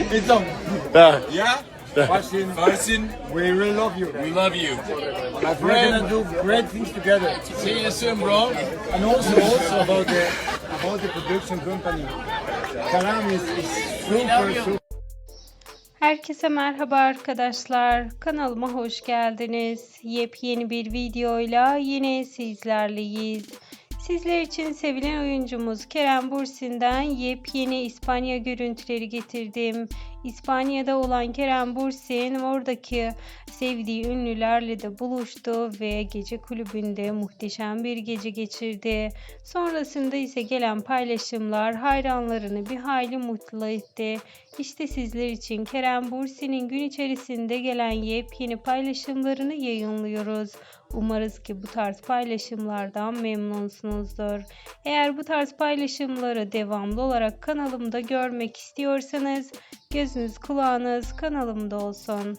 It's on. Yeah. Marcin, Marcin, we really love you. we love you. My friend, we're gonna do great things together. See you soon, bro. And also, also about the about the production company. Kalam is, is super, super. Herkese merhaba arkadaşlar. Kanalıma hoş geldiniz. Yepyeni bir videoyla yine sizlerleyiz. Sizler için sevilen oyuncumuz Kerem Bursin'den yepyeni İspanya görüntüleri getirdim. İspanya'da olan Kerem Bursin oradaki sevdiği ünlülerle de buluştu ve gece kulübünde muhteşem bir gece geçirdi. Sonrasında ise gelen paylaşımlar hayranlarını bir hayli mutlu etti. İşte sizler için Kerem Bursin'in gün içerisinde gelen yepyeni paylaşımlarını yayınlıyoruz. Umarız ki bu tarz paylaşımlardan memnunsunuzdur. Eğer bu tarz paylaşımları devamlı olarak kanalımda görmek istiyorsanız gözünüz kulağınız kanalımda olsun.